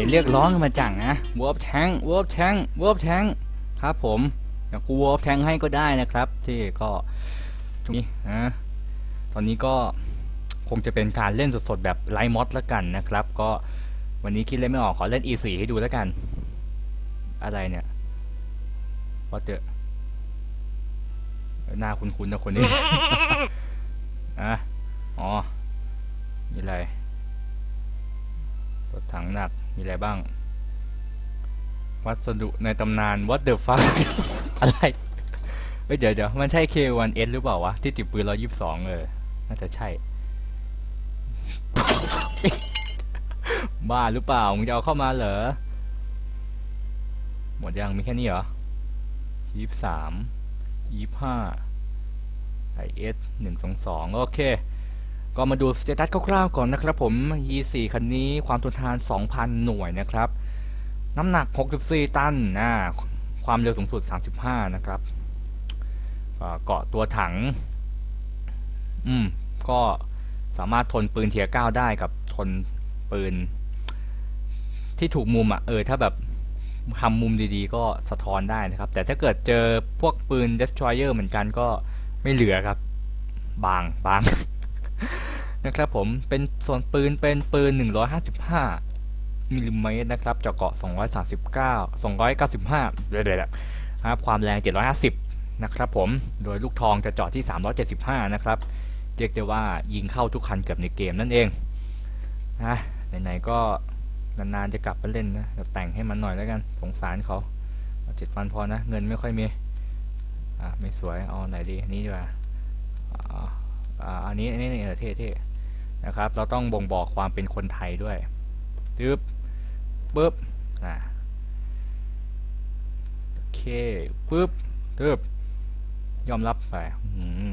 ห็นเรียกร้องกันมาจังนะวอร์ปแทงวอร์ปแทงวอร์ปแทงครับผมเดี๋ยวกูวอร์ปแทงให้ก็ได้นะครับ ที่ก็ตรงนี้นะตอนนี้ก็คงจะเป็นการเล่นสดๆแบบไลฟ์มอดแล้วกันนะครับ ก็วันนี้คิดเล่นไม่ออกขอเล่น E4 ให้ดูแล้วกัน อะไรเนี่ยว่าเจอหน้าคุ้นๆนะคนนี้อะอ๋อมีอะไร รถถังหนัก มีอะไรบ้าง วัสดุในตำนาน what the fuck อะไรเฮ้ยเดี๋ยวเดี๋ยวมันใช่ K1S หรือเปล่าวะ ที่ติดปืน122เออ น่าจะใช่ บ้าหรือเปล่า มึงจะเอาเข้ามาเหรอ หมดยังมีแค่นี้เหรอยี่สามยี่ห้าไอเอสหนึ่งสองสองโอเค ก็มาดูสเตตัสคร่าวๆก่อนนะครับผม E4 คันนี้ความทนทาน 2,000 หน่วยนะครับ น้ำหนัก 64 ตันนะความเร็วสูงสุด 35 นะครับเกาะตัวถัง อืม ก็สามารถทนปืนเทียร์9ได้กับทนปืน ที่ถูกมุมอะ เออ ถ้าแบบทำมุมดีๆ ก็สะท้อนได้นะครับ แต่ถ้าเกิดเจอพวกปืน destroyer เหมือนกันก็ไม่เหลือครับ บางบาง นะครับผมเป็นส่วนปืนเป็นปืน 155มิลลิเมตรนะครับเจาะเกาะ 239 295เดี๋ยวๆครับความแรง 750 นะครับผมโดยลูกทองจะเจาะที่ 375 นะครับเรียกได้ว่ายิงเข้าทุกคันเกือบในเกมนั่นเองนะไหนๆก็นานๆจะกลับมาเล่นนะแต่งให้มันหน่อยแล้วกันสงสารเขาเอาเจ็ดพันพอนะ เงินไม่ค่อยมี อะไม่สวย เอาไหนดีนนี้ดีกว่า อันนี้อันนี้เท่เท่นะครับ เราต้องบ่งบอกความเป็นคนไทยด้วยตึ๊บปึ๊บนะโอเคปึ๊บตึ๊บยอมรับไป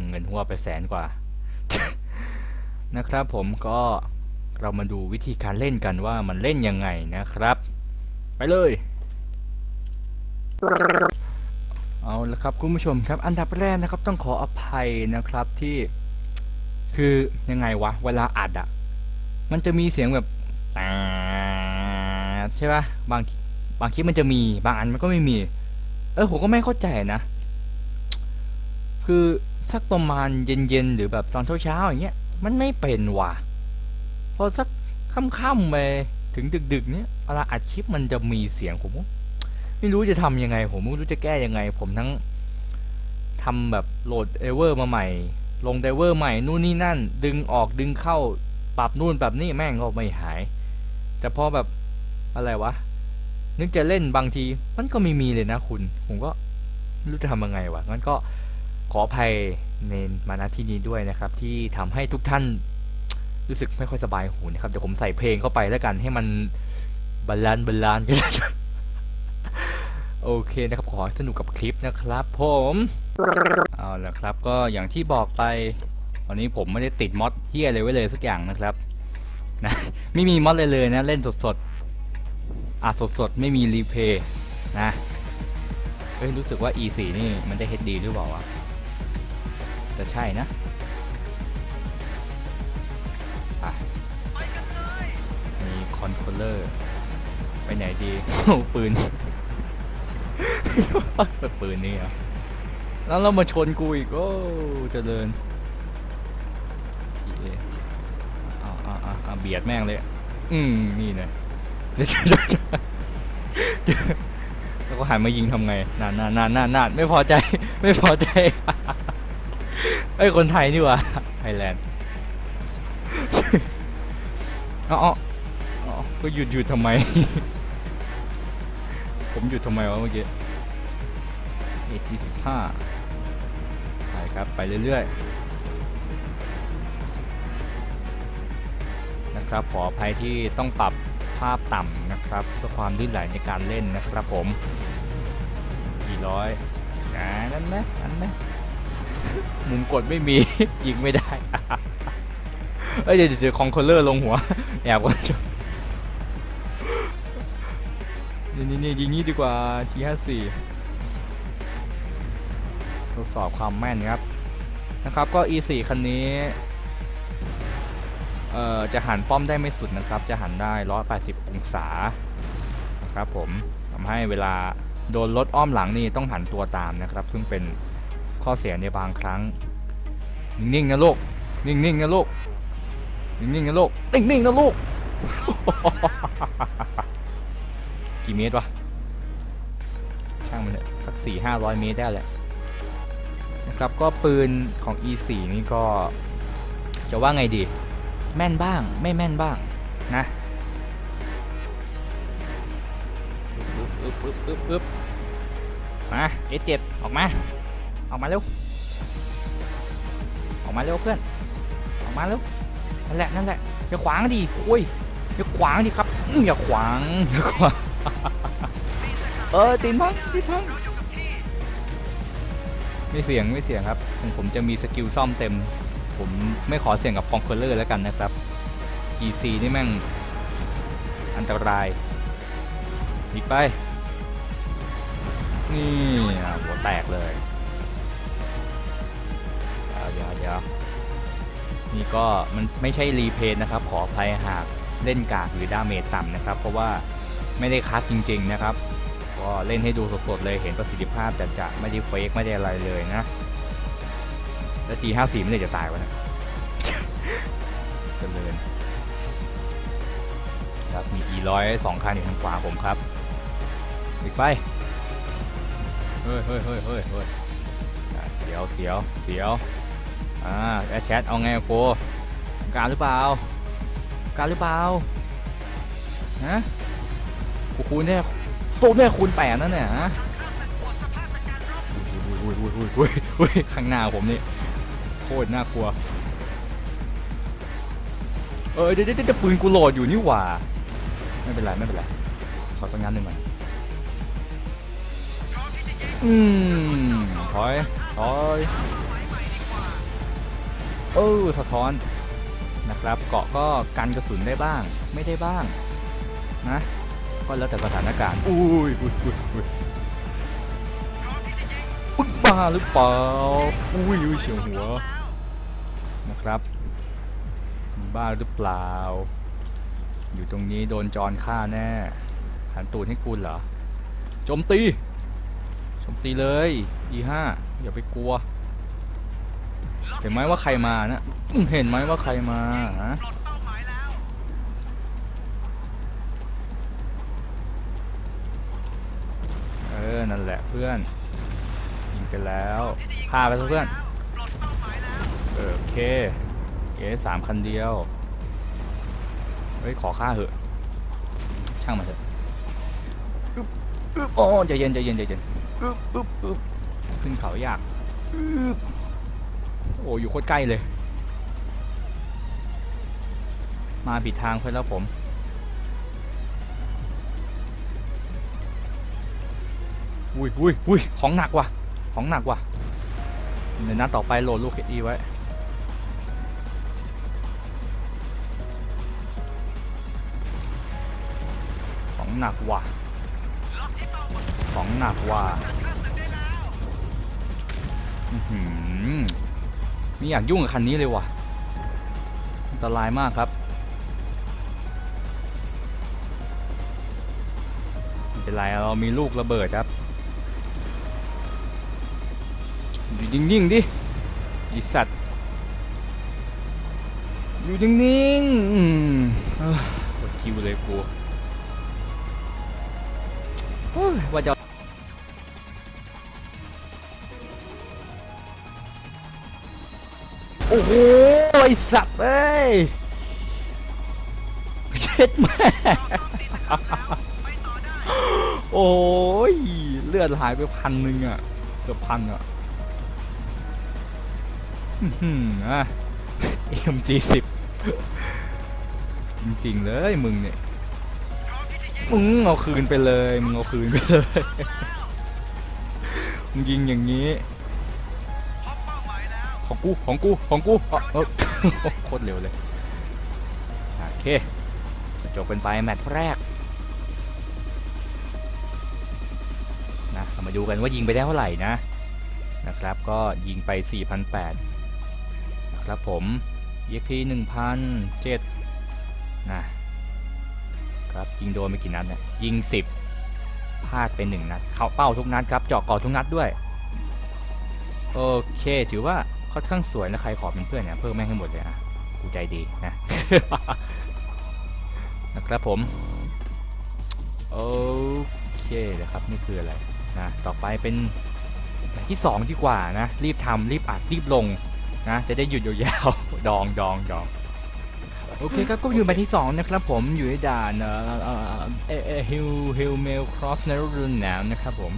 เงินหัวไปแสนกว่า นะครับผมก็เรามาดูวิธีการเล่นกันว่ามันเล่นยังไงนะครับ ไปเลย เอาละครับคุณผู้ชมครับ อันดับแรกนะครับต้องขออภัยนะครับที่ คือยังไงวะ เวลาอัดอะมันจะมีเสียงแบบแต๊ดใช่ปะบางบางคลิปมันจะมี บางอันมันก็ไม่มี เออผมก็ไม่เข้าใจนะ คือสักประมาณเย็นๆ หรือแบบตอนเช้าๆอย่างเงี้ย มันไม่เป็นว่ะ พอสักค่ำๆไปถึงดึกๆ เนี้ยเวลาอัดคลิปมันจะมีเสียงผมไม่รู้จะทำยังไง ผมไม่รู้จะแก้ยังไง ผมทั้งทำแบบโหลดเอเวอร์มาใหม่ ลงไดเวอร์ใหม่นู่นนี่นั่น ดึงออกดึงเข้า ปรับนู่นปรับนี่แม่งก็ไม่หาย แต่พอแบบอะไรวะ นึกจะเล่นบางที มันก็ไม่มีเลยนะคุณ ผมก็รู้จะทำยังไงวะงั้นก็ขออภัยในมาณที่นี้ด้วยนะครับ ที่ทำให้ทุกท่านรู้สึกไม่ค่อยสบายหูนะครับเดี๋ยวผมใส่เพลงเข้าไปแล้วกันให้มันบาลานซ์บาลานซ์กัน โอเคนะครับขอให้สนุกกับคลิปนะครับ ผมเอาละครับก็อย่างที่บอกไปวันนี้ผมไม่ได้ติดมอดเฮียอะไรไว้เลยสักอย่างนะครับนะไม่มีมอดเลยเลยนะเล่นสดๆอะสดๆไม่มีรีเพย์นะเฮ้ยรู้สึกว่า E4 นี่มันจะ HD หรือเปล่าวะจะใช่นะอะมีคอนโทรลเลอร์ ไปไหนดี ปืน ปืนนี่อะแล้วเรามาชนกูอีกโอ้เจริญเอะเอาเอาเอาเอาเบียดแม่งเลย อืมนี่นะเดี๋ยวเดี๋ยวเดี๋ยวเดี๋ยวแล้วก็หันมายิงทำไงนานนานนานนานนาไม่พอใจ ไม่พอใจไอ้คนไทยนี่ว่าไทยแลนด์เอาเอาเอก็หยุดหยุดทำไม ผมหยุดทำไมวะเมื่อกี้ เอทีสิบห้าไปครับ ไปเรื่อยๆ นะครับ ขออภัยที่ต้องปรับภาพต่ำนะครับ เพื่อความลื่นไหลในการเล่นนะครับผมกี่ร้อยนะนั่นนะนั่นนะมุมกดไม่มี ยิงไม่ได้เอ้ยเดี๋ยวเดี๋ยวคองคอลเลอร์ลงหัว แอบก่อนนี่นี่นี่ยิงนี้ดีกว่า T54 ทดสอบความแม่นครับนะครับก็ E4 คันนี้เอ่อจะหันป้อมได้ไม่สุดนะครับ จะหันได้ 180 องศานะครับผมทำให้เวลาโดนรถอ้อมหลังนี่ต้องหันตัวตามนะครับ ซึ่งเป็นข้อเสียในบางครั้ง นิ่งๆนะลูกนิ่งๆนะลูกนิ่งๆนะลูกนิ่งๆนะลูกกี่เมตรวะช่างมันเถอะสักสี่ห้าร้อยเมตรได้แหละ นะครับก็ปืนของ E4 นี่ก็จะว่าไงดี แม่นบ้างไม่แม่นบ้างนะอึ๊บอึ๊บอึ๊บอึ๊บมาเอเจ็ดออกมา ออกมาเร็ว ออกมาเร็วเพื่อน ออกมาเร็ว นั่นแหละนั่นแหละอย่าขวางดิคุยอย่าขวางดิครับอื้ออย่าขวางอย่าขวาง เออตีนพังตีนพัง ไม่เสียงไม่เสียงครับของผมจะมีสกิลซ่อมเต็ม ผมไม่ขอเสี่ยงกับคองเคอร์เลอร์แล้วกันนะครับ GC นี่แม่งอันตรายหนีไป นี่หัวแตกเลยเดี๋ยวเดี๋ยวเดี๋ยวนี่ก็มันไม่ใช่รีเพย์นะครับ ขออภัยหากเล่นกากหรือดาเมจต่ำนะครับ เพราะว่าไม่ได้คัดจริง ๆ นะครับ ก็เล่นให้ดูสดๆเลยเห็นประสิทธิภาพจะจะไม่ได้เฟกไม่ได้อะไรเลยนะแล้วทีห้าสี่ไม่ได้จะตายวะเนะเจริญครับมี e ร้อยสองคันอยู่ทางขวาผมครับอีกไปเฮ้ยเฮ้ยเฮ้ยเฮ้ยเฮ้ยเสียวเสียวเสียวอ่าแอดแชทเอาไงอะโกการหรือเปล่า การหรือเปล่าฮะกูคูณเนี่ย ซูมเนี่ยคูณแปดนั่นเนี่ยฮะอุ้ยอุ้ยอุ้ยอุ้ยอุ้ยอุ้ยข้างหน้าผมนี่โคตรน่ากลัว เออเดี๋ยวเดี๋ยวเดี๋ยวปืนกูโหลดอยู่นี่หว่า ไม่เป็นไรไม่เป็นไร ขอสักงั้นหนึ่งก่อนอืมถอยถอยเออสะท้อนนะครับ เกาะก็กันกระสุนได้บ้าง ไม่ได้บ้าง นะ ก็แล้วแต่สถานการณ์อุ้ยอุ้ยอุ้ยอุ้ยอุ้ยบ้าหรือเปล่าอุ้ยอุ้ยเฉียวหัวนะครับบ้าหรือเปล่า อยู่ตรงนี้โดนจอนฆ่าแน่หันตูดให้กูเหรอโจมตีโจมตีเลย E5 อย่าไปกลัว เห็นไหมว่าใครมานะเห็นไหมว่าใครมาฮะ อนั่นแหละเพื่อนยิงไปแล้วฆ่าไปเพื่อนเออโอเคเอสามคันเดียวเฮ้ยขอค่าเหอะ ช่างมาเถอะอึ๊บอึ๊บโอ้ใจเย็นใจเย็นใจเย็นอึ๊บอึ๊บอึ๊บขึ้นเขายากอึ๊บโอ้อยู่โคตรใกล้เลย มาผิดทางเพื่อนแล้วผม อุ้ยอุ้ยอุ้ยของหนักว่ะ ของหนักว่ะเดี๋ยวนัดต่อไปโหลดลูกเอีไว้ ของหนักว่ะ ของหนักว่ะอื้มนี่อยากยุ่งกับคันนี้เลยว่ะ อันตรายมากครับไม่เป็นไรเรามีลูกระเบิดครับ นิ่งๆดิไอสัตว์ อยู่นิ่งๆอืมเอ้อกดคิวเลยกูโอ้ยว่าจะโอ้โหไอสัตว์เอ้ยเช็ดแม่โอ้ยเลือดหายไปพันหนึ่งอะเกือบพันอะ อื้อหืออะ MG10 จริงๆเลยมึงเนี่ยมึงเอาคืนไปเลยมึงเอาคืนไปเลย มึงยิงอย่างนี้ ของกูของกูของกูเอ้าเอ้าโคตรเร็วเลย โอเค จบเป็นไปแมตช์แรกนะมาดูกันว่ายิงไปได้เท่าไหร่นะนะครับ ก็ยิงไป 4,800นะ ครับผม EXP 1,007นะครับยิงโดนไปกี่นัดเนี่ยยิง 10พลาดไปหนึ่งนัดเข้าเป้าทุกนัดครับเจาะก่อทุกนัดด้วย โอเค ถือว่าค่อนข้างสวยนะใครขอเป็นเพื่อนเนี่ยเพิ่มแม่งให้หมดเลยอะกูใจดีนะนะครับผม โอเคนะครับนี่คืออะไรนะต่อไปเป็นที่สองดีกว่านะ รีบทำรีบอัดรีบลง นะจะได้หยุดยาวๆดองดองดองโอเคครับก็อยู่แมตช์ที่สองนะครับผมอยู่ในด่านเอ่อเอ่อฮิลฮิลเมลครอสในฤดูหนาวนะครับผม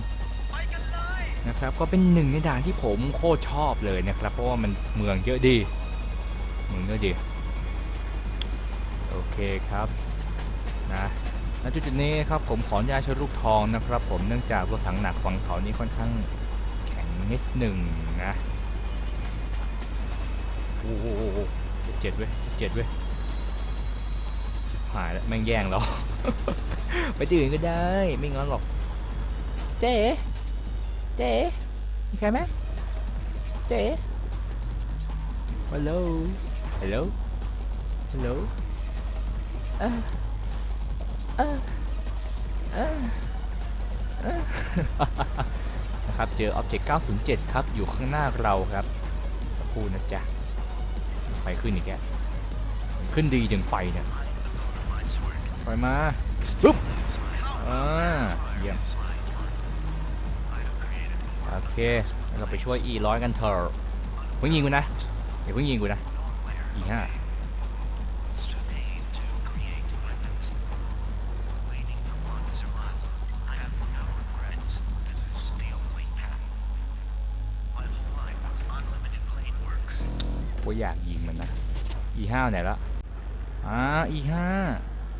นะครับก็เป็นหนึ่งในด่านที่ผมโคตรชอบเลยนะครับ เพราะว่ามันเมืองเยอะดีเมืองเยอะดีโอเคครับนะณจุดนี้ครับผมขออนุญาตใช้ลูกทองนะครับ ผมเนื่องจากรถถังหนักฝั่งเขานี้ค่อนข้างแข็งนิดหนึ่งนะ โอ้โหเจ็ดเว้ยเจ็ดเว้ยชิบหายแล้วแม่งแย่งเราไปที่อื่นก็ได้ไม่งั้นหรอก เจ๊เจ๊มีใครไหมเจ๊ฮัลโหลฮัลโหลฮัลโหลเออเออเออเออนะครับ เจอ Object 907 ครับ อยู่ข้างหน้าเราครับ สักครู่นะจ๊ะ ไฟขึ้นอีกแกแล้วขึ้นดีจังไฟเนี่ยไฟมาปุ๊บอ่าเยี่ยมโอเคแล้วเราไปช่วย E ร้อยกันเถอะเพิ่งยิงกูนะเดี๋ยวเพิ่งยิงกูนะ E ห้า กูอยากยิงมันนะ E ห้าไหนละอ่า E ห้า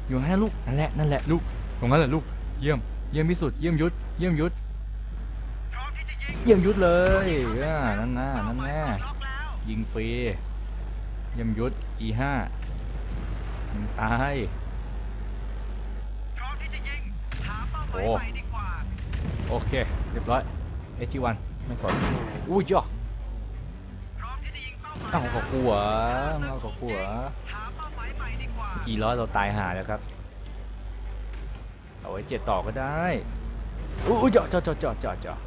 อยู่ห้าลูกนั่นแหละนั่นแหละลูกตรงนั้นแหละลูกเยี่ยมเยี่ยมที่สุดเยี่ยมยุทธเยี่ยมยุทธเยี่ยมยุทธเลยอ่านั่นน่ะนั่นแน่ยิงฟรีเยี่ยมยุทธ E5 ยิงตายโอ้โอเคเรียบร้อยเอจีวันไม่สนอุ้ยจ้ะ เอ้าเขากลัวเอาเขากลัวอีร้อยเราตายหาแล้วครับ เอาไว้เจ็ดต่อก็ได้อุ้ยเจาะเจาะเจาะเจาะเจาะเจาะ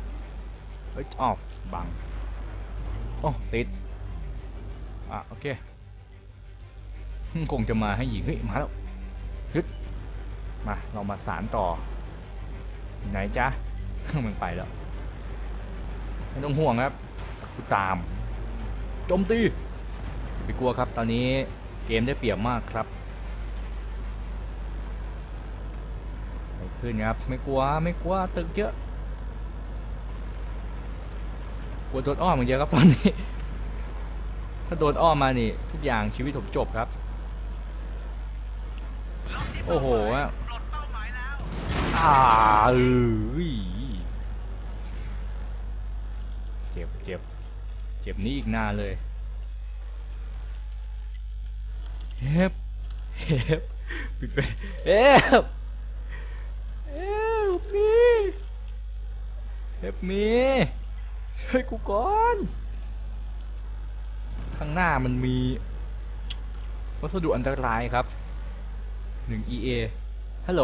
เฮ้ยอ้าวบังโอ้ติด อะโอเคคงจะมาให้หญิงเฮ้ยมาแล้วยึดมาเรามาสารต่อ ไหนจ๊ะมันไปแล้ว ไม่ต้องห่วงครับกูตาม โจมตีอย่าไปกลัวครับ ตอนนี้เกมได้เปรียบมากครับไม่ขึ้นครับ ไม่กลัว ไม่กลัว ตึกเยอะ กลัวโดนอ้อมอย่างเดียวครับตอนนี้ ถ้าโดนอ้อมมานี่ ทุกอย่างชีวิตผมจบครับ โอ้โหอะอ่าเอ้ยเจ็บเจ็บ เจ็บนี้อีกนานเลยเฮ็บเฮ็บปิดไปเฮ็บเฮ็บมีเฮ็บมีช่วยกูก่อน ข้างหน้ามันมี วัสดุอันตรายครับ1 EA ฮัลโหล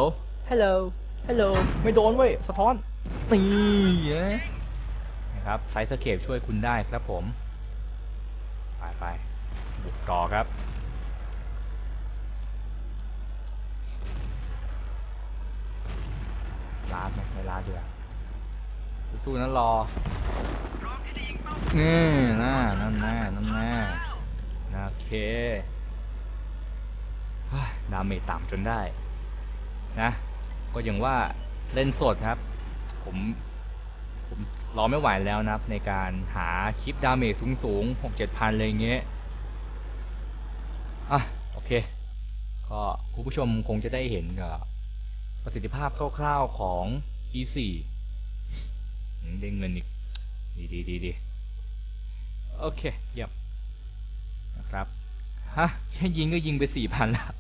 ฮัลโหล ฮัลโหล ไม่โดนเว้ย สะท้อนนี่นะ ครับไซส์สเคปช่วยคุณได้ครับผม ไปไปบุกต่อครับ ลาดไหมไม่ลาดดีกว่าสู้ๆนะรอนี่น่านั่นแน่นั่นแน่โอเคดาเมจต่ำจนได้ นะ ก็อย่างว่าเล่นสดครับ ผม ผมรอไม่ไหวแล้วนะครับ ในการหาคลิปดาเมจสูงๆหกเจ็ดพันเลยอย่างเงี้ยอะโอเค ก็คุณผู้ชมคงจะได้เห็นกับประสิทธิภาพคร่าวๆของ E4 อืมได้เงินอีกดีดีดีดีโอเคเยี่ยมนะครับฮะแค่ยิงก็ยิงไปสี่พันแล้ว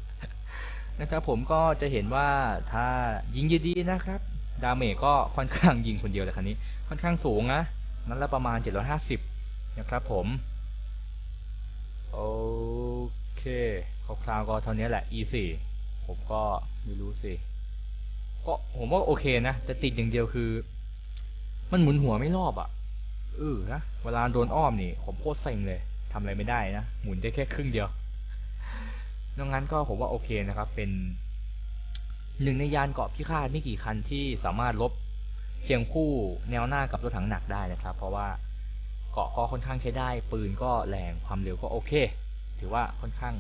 นะครับผมก็จะเห็นว่าถ้ายิงดีๆนะครับ ดาเมจก็ค่อนข้างยิงคนเดียวเลยคันนี้ ค่อนข้างสูงนะนั้นละประมาณ 750 นะครับผม โอเคคร่าวๆก็เท่านี้แหละ E4 ผมก็ไม่รู้สิ ก็ผมว่าโอเคนะ แต่ติดอย่างเดียวคือ มันหมุนหัวไม่รอบอะเออนะ เวลาโดนอ้อมนี่ ผมโคตรเซ็งเลยทำอะไรไม่ได้นะ หมุนได้แค่ครึ่งเดียวนอกนั้นก็ผมว่าโอเคนะครับ เป็น หนึ่งในยานเกาะพิฆาตไม่กี่คันที่สามารถลบเคียงคู่แนวหน้ากับรถถังหนักได้นะครับ เพราะว่าเกาะก็ค่อนข้างใช้ได้ ปืนก็แรงความเร็วก็โอเค ถือว่าค่อนข้าง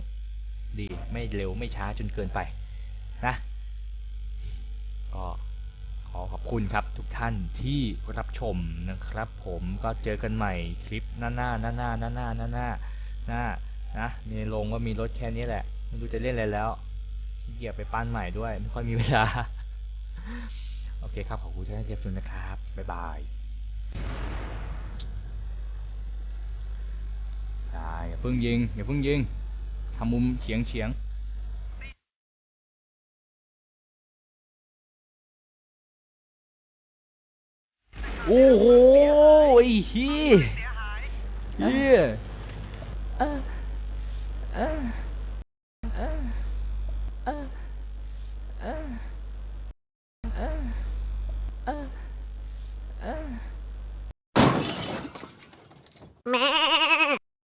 ดีไม่เร็วไม่ช้าจนเกินไปนะก็ขอขอบคุณครับทุกท่านที่รับชมนะครับ ผมก็เจอกันใหม่คลิปหน้าหน้าหน้าหน้าหน้าหน้าหน้าหน้านะในโรงก็มีรถแค่นี้แหละ ไม่รู้จะเล่นอะไรแล้ว เกียจไปปั้นใหม่ด้วย ไม่ค่อยมีเวลา โอเคครับ ขอบคุณที่ให้เจฟทุนนะครับ บ๊ายบายได้อย่าเพิ่งยิง อย่าเพิ่งยิงทำมุมเฉียงเฉียงโอ้โหไอ้เฮียเฮีย